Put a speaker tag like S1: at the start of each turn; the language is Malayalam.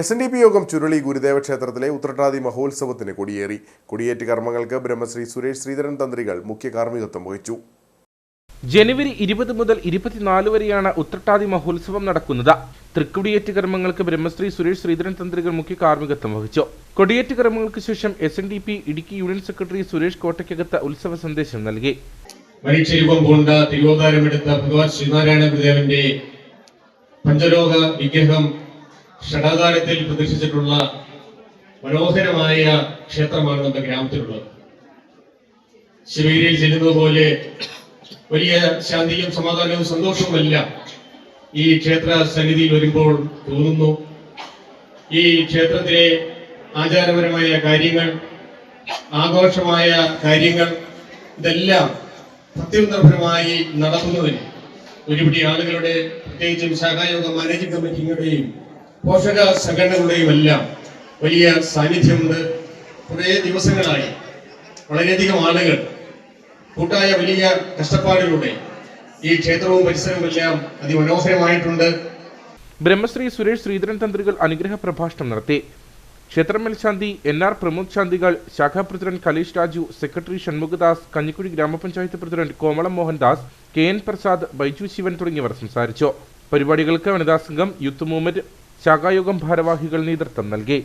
S1: എസ് എൻ ഡി പി യോഗം ചുരുളി ഗുരുദേവ ക്ഷേത്രത്തിലെ ഉത്രട്ടാതി മഹോത്സവത്തിന് കൊടിയേറി. കൊടിയേറ്റ് കർമ്മങ്ങൾക്ക് ബ്രഹ്മശ്രീ സുരേഷ് ശ്രീധരൻ തന്ത്രികൾ മുഖ്യ കാർമ്മികത്വം വഹിച്ചു.
S2: ജനുവരി ഇരുപത് മുതൽ ഇരുപത്തിനാല് വരെയാണ് ഉത്രട്ടാതി മഹോത്സവം നടക്കുന്നത്. തൃക്കുടിയേറ്റ് കർമ്മങ്ങൾക്ക് ബ്രഹ്മശ്രീ സുരേഷ് ശ്രീധരൻ തന്ത്രികൾ മുഖ്യ കാർമ്മികത്വം വഹിച്ചു. കൊടിയേറ്റ് കർമ്മങ്ങൾക്ക് ശേഷം S N D P Idukki union secretary Suresh Kottakkakath ഉത്സവ സന്ദേശം നൽകി.
S3: മരിച്ചരൂപം പൂണ്ട തിരുവോതാരമെടുത്ത ഭഗവാൻ ശ്രീനാരായണ ഗുരുദേവന്റെ പഞ്ചലോക വിഗ്രഹം ഷടാധാരത്തിൽ പ്രതീക്ഷിച്ചിട്ടുള്ള മനോഹരമായ ക്ഷേത്രമാണ് നമ്മുടെ ഗ്രാമത്തിലുള്ളത്. ശിവഗിരിയിൽ ചെല്ലുന്നത് പോലെ വലിയ ശാന്തിയും സമാധാനവും സന്തോഷവുമെല്ലാം ഈ ക്ഷേത്ര സന്നിധിയിൽ വരുമ്പോൾ തോന്നുന്നു. ഈ ക്ഷേത്രത്തിലെ ആചാരപരമായ കാര്യങ്ങൾ ആഘോഷമായ കാര്യങ്ങൾ ഇതെല്ലാം സത്യനിർഭരമായി നടത്തുന്നതിന് ഒരുപിടി ആളുകളുടെ പ്രത്യേകിച്ചും ശാഖായോഗ മാനേജിംഗ് കമ്മിറ്റിയുടെയും പോഷക സംഘടനകളുടെയും എല്ലാം വലിയ സാന്നിധ്യമുണ്ട്. കുറേ ദിവസങ്ങളായി വളരെയധികം ആളുകൾ കൂട്ടായ വലിയ കഷ്ടപ്പാടിലൂടെ ഈ ക്ഷേത്രവും പരിസരവും എല്ലാം അതിമനോഹരമായിട്ടുണ്ട്.
S2: ബ്രഹ്മശ്രീ സുരേഷ് ശ്രീധരൻ തന്ത്രികൾ അനുഗ്രഹ പ്രഭാഷണം നടത്തി. ക്ഷേത്രം മേൽശാന്തി എൻ ആർ പ്രമോദ് ശാന്തികൾ ശാഖാ പ്രസിഡന്റ് കലേഷ് രാജു സെക്രട്ടറി ഷൺമുഖദാസ് കഞ്ഞിക്കുഴി ഗ്രാമപഞ്ചായത്ത് president Komalam Mohandas K N Prasad Baiju Sivan തുടങ്ങിയവർ സംസാരിച്ചു. പരിപാടികൾക്ക് വനിതാ സംഘം യൂത്ത് മൂവ്മെന്റ് ശാഖായോഗം ഭാരവാഹികൾ നേതൃത്വം നൽകി